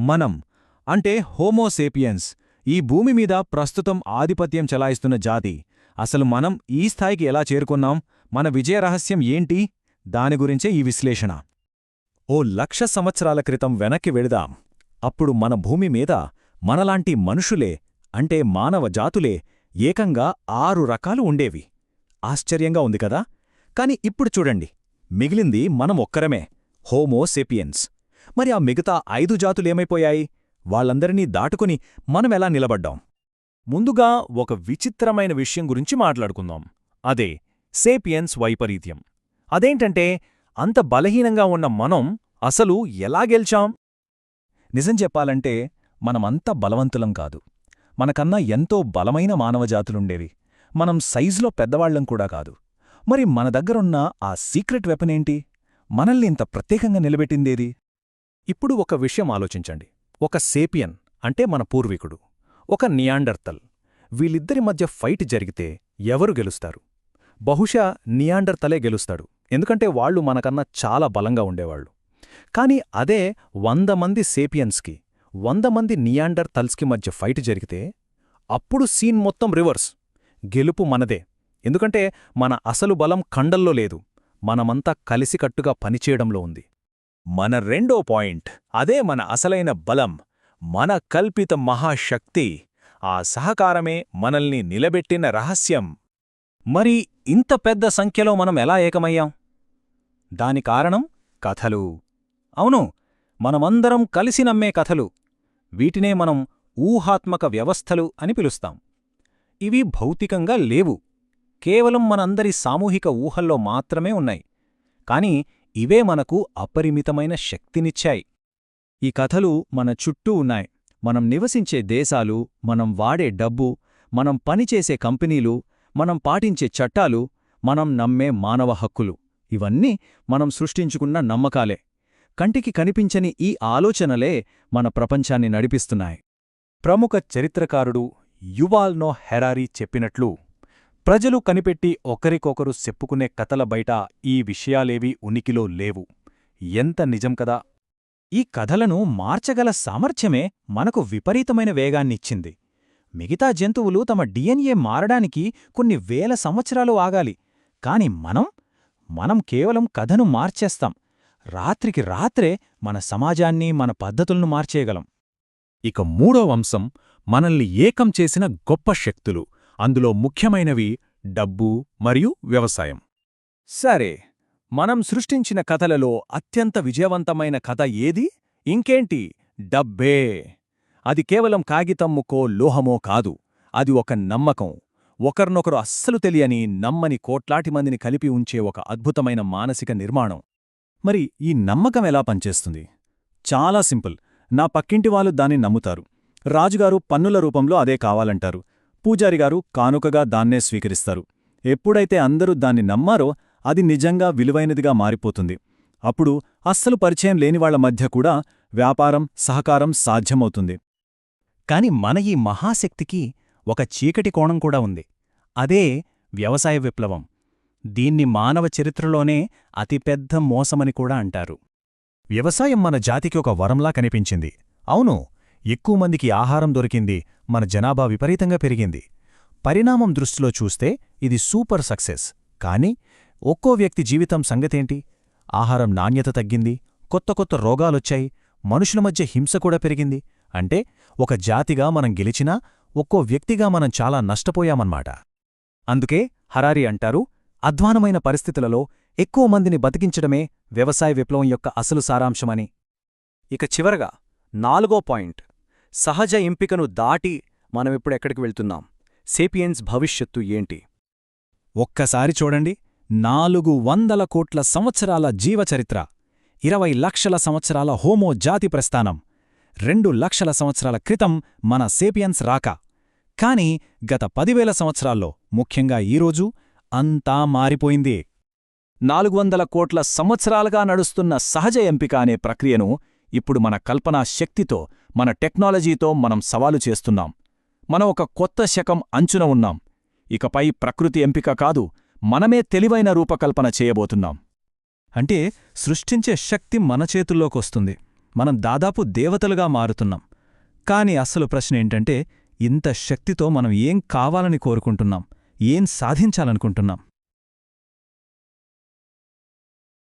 మనం అంటే హోమోసేపియన్స్ ఈ భూమి మీద ప్రస్తుతం ఆధిపత్యం చెలాయిస్తున్న జాతి. అసలు మనం ఈ స్థాయికి ఎలా చేరుకున్నాం? మన విజయ రహస్యం ఏంటి? దాని గురించే ఈ విశ్లేషణ. ఓ లక్ష సంవత్సరాల క్రితం వెనక్కి వెళదాం. అప్పుడు మన భూమి మీద మనలాంటి మనుషులే అంటే మానవ జాతులే ఏకంగా ఆరు రకాలు ఉండేవి. ఆశ్చర్యంగా ఉంది కదా? కాని ఇప్పుడు చూడండి. మిగిలింది మనం ఒక్కరమే హోమోసేపియన్స్ మరి ఆ మిగతా ఐదు జాతులేమైపోయాయి వాళ్ళందరినీ దాటుకుని మనమెలా నిలబడ్డాం? ముందుగా ఒక విచిత్రమైన విషయం గురించి మాట్లాడుకుందాం. అదే సేపియన్స్ వైపరీత్యం. అదేంటంటే అంత బలహీనంగా ఉన్న మనం అసలు ఎలా గెల్చాం? నిజం చెప్పాలంటే మనమంత బలవంతులం కాదు. మనకన్నా ఎంతో బలమైన మానవజాతులుండేవి మనం సైజులో పెద్దవాళ్ళం కూడా కాదు. మరి మన దగ్గరున్న ఆ సీక్రెట్ వెపనేంటి? మనల్ని ఇంత ప్రత్యేకంగా నిలబెట్టిందేది? ఇప్పుడు ఒక విషయం ఆలోచించండి. ఒక సేపియన్ అంటే మన పూర్వీకుడు ఒక నియాండర్తల్ వీళ్ళిద్దరి మధ్య ఫైట్ జరిగితే ఎవరు గెలుస్తారు? బహుశా నియాండర్తలే గెలుస్తాడు ఎందుకంటే వాళ్ళు మనకన్నా చాలా బలంగా ఉండేవాళ్ళు. కాని అదే వంద మంది సేపియన్స్కి వంద మంది నియాండర్తల్స్కి మధ్య ఫైట్ జరిగితే అప్పుడు సీన్ మొత్తం రివర్స్. గెలుపు మనదే ఎందుకంటే మన అసలు బలం కండల్లో లేదు మనమంతా కలిసికట్టుగా పనిచేయడంలో ఉంది. మన రెండో పాయింట్ అదే మన అసలైన బలం మన కల్పిత మహాశక్తి ఆ సహకారమే మనల్ని నిలబెట్టిన రహస్యం. మరి ఇంత పెద్ద సంఖ్యలో మనం ఎలా ఏకమయ్యాం? దాని కారణం కథలు. అవును మనమందరం కలిసి నమ్మే కథలు. వీటినే మనం ఊహాత్మక వ్యవస్థలు అని పిలుస్తాం. ఇవి భౌతికంగా లేవు. కేవలం మనందరి సామూహిక ఊహల్లో మాత్రమే ఉన్నాయి. కాని ఇవే మనకు అపరిమితమైన శక్తినిచ్చాయి. ఈ కథలు మన చుట్టూ ఉన్నాయి. మనం నివసించే దేశాలు మనం వాడే డబ్బు మనం పనిచేసే కంపెనీలు మనం పాటించే చట్టాలు మనం నమ్మే మానవ హక్కులు. ఇవన్నీ మనం సృష్టించుకున్న నమ్మకాలే. కంటికి కనిపించని ఈ ఆలోచనలే మన ప్రపంచాన్ని నడిపిస్తున్నాయి. ప్రముఖ చరిత్రకారుడు యువాల్నో హెరారీ చెప్పినట్లు ప్రజలు కనిపెట్టి ఒకరికొకరు చెప్పుకునే కథల బయట ఈ విషయాలేవీ ఉనికిలో లేవు. ఎంత నిజం కదా? ఈ కథలను మార్చగల సామర్థ్యమే మనకు విపరీతమైన వేగాన్నిచ్చింది. మిగతా జంతువులు తమ డిఎన్ఏ మారడానికి కొన్ని వేల సంవత్సరాలు ఆగాలి. కాని మనం మనం కేవలం కథను మార్చేస్తాం. రాత్రికి రాత్రే మన సమాజాన్ని మన పద్ధతులను మార్చేయగలం. ఇక మూడో అంశం మనల్ని ఏకం చేసిన గొప్ప శక్తులు. అందులో ముఖ్యమైనవి డబ్బు మరియు వ్యవసాయం. సరే మనం సృష్టించిన కథలలో అత్యంత విజయవంతమైన కథ ఏది? ఇంకేంటి? డబ్బే. అది కేవలం కాగితమ్ముకో లోహమో కాదు. అది ఒక నమ్మకం. ఒకరినొకరు అస్సలు తెలియని నమ్మని కోట్లాటి మందిని కలిపి ఉంచే ఒక అద్భుతమైన మానసిక నిర్మాణం. మరి ఈ నమ్మకం ఎలా పనిచేస్తుంది? చాలా సింపుల్. నా పక్కింటి వాళ్ళు దాన్ని నమ్ముతారు. రాజుగారు పన్నుల రూపంలో అదే కావాలంటారు. పూజారిగారు కానుకగా దాన్నే స్వీకరిస్తారు. ఎప్పుడైతే అందరూ దాన్ని నమ్మారో అది నిజంగా విలువైనదిగా మారిపోతుంది. అప్పుడు అస్సలు పరిచయం లేనివాళ్ళ మధ్య కూడా వ్యాపారం సహకారం సాధ్యమవుతుంది. కాని మన ఈ మహాశక్తికి ఒక చీకటి కోణం కూడా ఉంది. అదే వ్యవసాయ విప్లవం. దీన్ని మానవ చరిత్రలోనే అతిపెద్ద మోసమని కూడా అంటారు. వ్యవసాయం మన జాతికి ఒక వరంలా కనిపించింది. అవును ఎక్కువ మందికి ఆహారం దొరికింది మన జనాభా విపరీతంగా పెరిగింది. పరిణామం దృష్టిలో చూస్తే ఇది సూపర్ సక్సెస్. కాని ఒక్కో వ్యక్తి జీవితం సంగతేంటి? ఆహారం నాణ్యత తగ్గింది కొత్త కొత్త రోగాలొచ్చాయి మనుషుల మధ్య హింస కూడా పెరిగింది. అంటే ఒక జాతిగా మనం గెలిచినా ఒక్కో వ్యక్తిగా మనం చాలా నష్టపోయామన్నమాట. అందుకే హరారి అంటారు అధ్వానమైన పరిస్థితులలో ఎక్కువ మందిని బతికించడమే వ్యవసాయ విప్లవం యొక్క అసలు సారాంశమని. ఇక చివరగా నాలుగో పాయింట్. సహజ ఎంపికను దాటి మనమిప్పుడెక్కడికి వెళ్తున్నాం? సేపియన్స్ భవిష్యత్తు ఏంటి? ఒక్కసారి చూడండి. నాలుగు వందల కోట్ల సంవత్సరాల జీవచరిత్ర ఇరవై లక్షల సంవత్సరాల హోమో జాతి ప్రస్థానం రెండు లక్షల సంవత్సరాల క్రితం మన సేపియన్స్ రాక. కాని గత పదివేల సంవత్సరాల్లో ముఖ్యంగా ఈరోజు అంతా మారిపోయింది. నాలుగు వందల కోట్ల సంవత్సరాలుగా నడుస్తున్న సహజ ఎంపిక అనే ప్రక్రియను ఇప్పుడు మన కల్పనా శక్తితో మన టెక్నాలజీతో మనం సవాలు చేస్తున్నాం. మనం ఒక కొత్త శకం అంచున ఉన్నాం. ఇకపై ప్రకృతి ఎంపిక కాదు మనమే తెలివైన రూపకల్పన చేయబోతున్నాం. అంటే సృష్టించే శక్తి మన చేతుల్లోకొస్తుంది. మనం దాదాపు దేవతలుగా మారుతున్నాం. కాని అసలు ప్రశ్న ఏంటంటే ఇంత శక్తితో మనం ఏం కావాలని కోరుకుంటున్నాం? ఏం సాధించాలనుకుంటున్నాం?